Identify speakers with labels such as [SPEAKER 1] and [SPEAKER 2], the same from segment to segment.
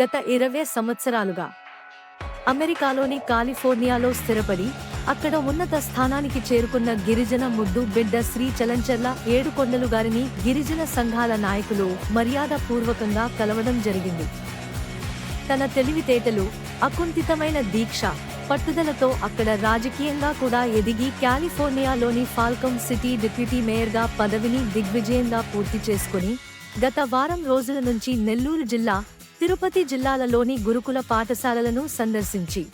[SPEAKER 1] గత ఇరవై సంవత్సరాలుగా. అమెరికాలోని కాలిఫోర్నియాలో స్థిరపడి అక్కడ ఉన్నత స్థానానికి చేరుకున్న గిరిజన ముద్దు బిడ్డ శ్రీ చలంచర్ల ఏడుకొండలు గారిని గిరిజన సంఘాల నాయకులు మర్యాద పూర్వకంగా కలవడం జరిగింది. తన తెలివితేటలు అకుంఠితమైన దీక్ష పట్టుదలతో అక్కడ రాజకీయంగా కూడా ఎదిగి కాలిఫోర్నియాలోని ఫాల్కమ్ సిటీ డిప్యూటీ మేయర్గా పదవిని దిగ్విజయంగా పూర్తి చేసుకుని గత వారం రోజుల నుంచి నెల్లూరు జిల్లా తిరుపతి జిల్లాలలోని గురుకుల పాఠశాలలను సందర్శించి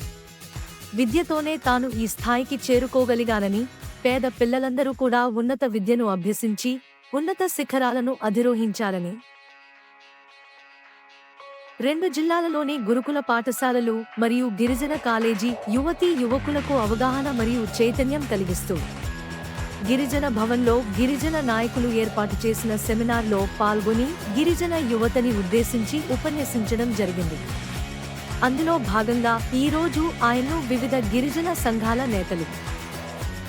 [SPEAKER 1] విద్యతోనే తాను ఈ స్థాయికి చేరుకోగలిగానని పేద పిల్లలందరూ కూడా ఉన్నత విద్యను అభ్యసించి ఉన్నత శిఖరాలను అధిరోహించాలని. రెండు జిల్లాలలోని గురుకుల పాఠశాలలు మరియు గిరిజన కాలేజీ యువతీ యువకులకు అవగాహన మరియు చైతన్యం కలిగిస్తూ గిరిజన భవన్లో గిరిజన నాయకులు ఏర్పాటు చేసిన సెమినార్లో పాల్గొని గిరిజన యువతని ఉద్దేశించి ఉపన్యసించడం జరిగింది. అందులో భాగంగా ఈ రోజు ఆయన్ను వివిధ గిరిజన సంఘాల నేతలు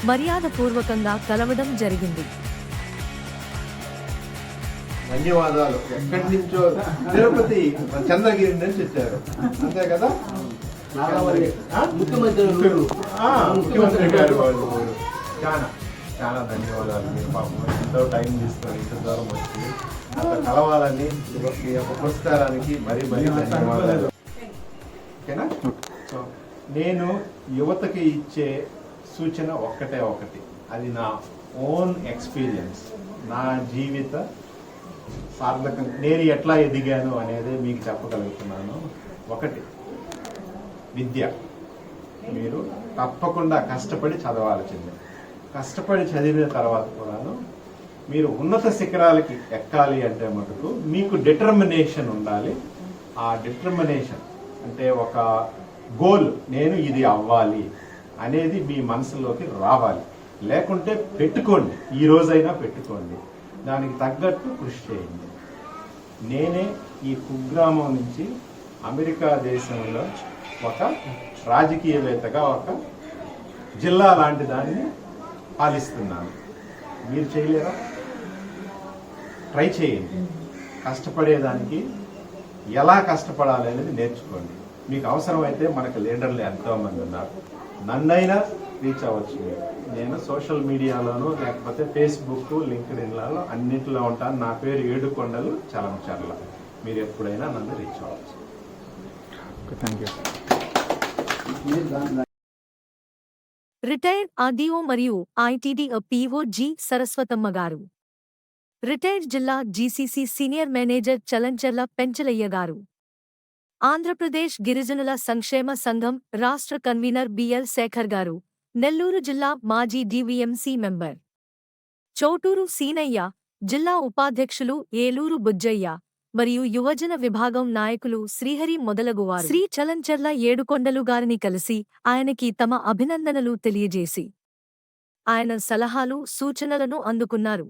[SPEAKER 1] మర్యాదపూర్వకంగా కలవడం జరిగింది.
[SPEAKER 2] ధన్యవాదాలు. ఎక్కడి నుంచో తిరుపతి చంద్రగిరి నుంచి వచ్చారు. అంతే కదా?
[SPEAKER 3] ముఖ్యమంత్రి
[SPEAKER 2] ముఖ్యమంత్రి గారు వాళ్ళు. చాలా. చాలా ధన్యవాదాలు మీరు పాపం ఎంతో టైం తీసుకొని ఇంత దూరం వచ్చి అంత కలవాలని ఈ యొక్క పురస్కారానికి మరీ మరీ ధన్యవాదాలు. ఓకేనా? సో నేను యువతకి ఇచ్చే సూచన ఒక్కటే ఒకటి. అది నా ఓన్ ఎక్స్పీరియన్స్ నా జీవిత సార్థకం. నేను ఎట్లా ఎదిగాను అనేది మీకు చెప్పగలుగుతున్నాను. ఒకటి విద్య. మీరు తప్పకుండా కష్టపడి చదవాల్సిందే. కష్టపడి చదివిన తర్వాత కూడాను మీరు ఉన్నత శిఖరాలకి ఎక్కాలి అంటే మటుకు మీకు డిటర్మినేషన్ ఉండాలి. ఆ డిటర్మినేషన్ అంటే ఒక గోల్ నేను ఇది అవ్వాలి అనేది మీ మనసులోకి రావాలి. లేకుంటే పెట్టుకోండి ఈ రోజైనా పెట్టుకోండి. దానికి తగ్గట్టు కృషి చేయండి. నేనే ఈ కుగ్రామం నుంచి అమెరికా దేశంలో ఒక రాజకీయవేత్తగా ఒక జిల్లా లాంటి దాన్ని పాలిస్తున్నాను. మీరు చేయలేరా? ట్రై చేయండి. కష్టపడేదానికి ఎలా కష్టపడాలి అనేది నేర్చుకోండి. మీకు అవసరమైతే మనకు లీడర్లు ఎంతో మంది ఉన్నారు. నన్నైనా రీచ్ అవ్వచ్చు మీరు. నేను సోషల్ మీడియాలోను లేకపోతే ఫేస్బుక్ లింక్డ్ ఇన్లలో అన్నింటిలో ఉంటాను. నా పేరు ఏడుకొండలు చలంచర్ల. మీరు ఎప్పుడైనా నన్ను రీచ్ అవ్వచ్చు.
[SPEAKER 4] థ్యాంక్ యూ
[SPEAKER 1] రిటైర్డ్ ఆర్డీఓ మరియు ఐటీడీ పీఓ జి సరస్వతమ్మ గారు. రిటైర్డ్ జిల్లా GCC senior manager Chalancharla Penchalaiah గారు. ఆంధ్రప్రదేశ్ గిరిజనుల సంక్షేమ సంఘం రాష్ట్ర కన్వీనర్ బిఎల్ శేఖర్ గారు. నెల్లూరు జిల్లా మాజీ డివిఎంసి మెంబర్. చోటూరు సీనయ్య జిల్లా ఉపాధ్యక్షులు ఏలూరు బుజ్జయ్య. మరియు యువజన విభాగం నాయకులు శ్రీహరి మొదలగువారు. శ్రీ చలంచర్ల ఏడుకొండలు గారిని కలిసి ఆయనకి తమ అభినందనలు తెలియజేసి ఆయన సలహాలు సూచనలను అందుకున్నారు.